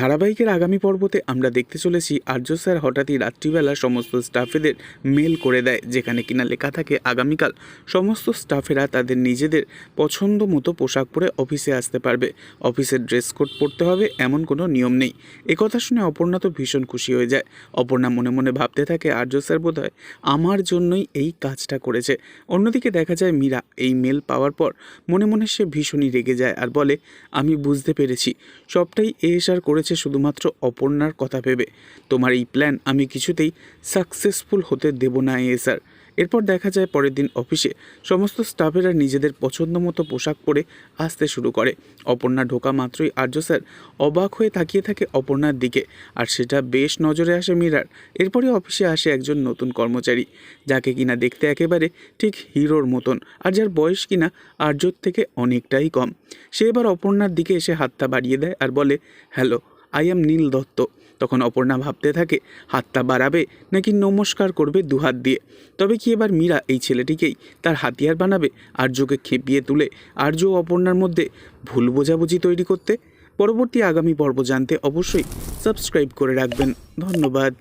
ধারাবাহিকের আগামী পর্বতে আমরা দেখতে চলেছি আর্য স্যার হঠাৎই রাত্রিবেলা সমস্ত স্টাফেদের মেল করে দেয়, যেখানে কিনা লেখা থাকে, আগামীকাল সমস্ত স্টাফেরা তাদের নিজেদের পছন্দ মতো পোশাক পরে অফিসে আসতে পারবে। অফিসের ড্রেস কোড পরতে হবে, এমন কোনো নিয়ম নেই। একথা শুনে অপর্ণা তো ভীষণ খুশি হয়ে যায়। অপর্ণা মনে মনে ভাবতে থাকে, আর্য স্যার বোধ হয় আমার জন্যই এই কাজটা করেছে। অন্যদিকে দেখা যায় মীরা এই মেল পাওয়ার পর মনে মনে সে ভীষণই রেগে যায় আর বলে, আমি বুঝতে পেরেছি। সবটাই এএসআর করেছে। শুধুমাত্র অপর্ণার কথা ভেবে। তোমার এই প্ল্যান আমি কিছুতেই সাকসেসফুল হতে দেব না, এ স্যার। এরপর দেখা যায় পরের দিন অফিসে সমস্ত স্টাফেরা নিজেদের পছন্দ মতো পোশাক পরে আসতে শুরু করে। অপর্ণা ঢোকা মাত্রই আর্য স্যার অবাক হয়ে তাকিয়ে থাকে অপর্ণার দিকে আর সেটা বেশ নজরে আসে মীরার। এরপরে অফিসে আসে একজন নতুন কর্মচারী, যাকে কিনা দেখতে একেবারে ঠিক হিরোর মতন আর যার বয়স কিনা আর্যর থেকে অনেকটাই কম। সে এবার অপর্ণার দিকে এসে হাতটা বাড়িয়ে দেয় আর বলে, hello I am Neel Dutta. তখন অপর্ণা ভাবতে থাকে, হাতটা বাড়াবে নাকি নমস্কার করবে দুহাত দিয়ে। তবে কি এবার মীরা এই ছেলেটিকেই তার হাতিয়ার বানাবে, আর্যকে খেপিয়ে তুলে আর্য অপর্ণার মধ্যে ভুল বোঝাবুঝি তৈরি করতে? পরবর্তী আগামী পর্ব জানতে অবশ্যই সাবস্ক্রাইব করে রাখবেন। ধন্যবাদ।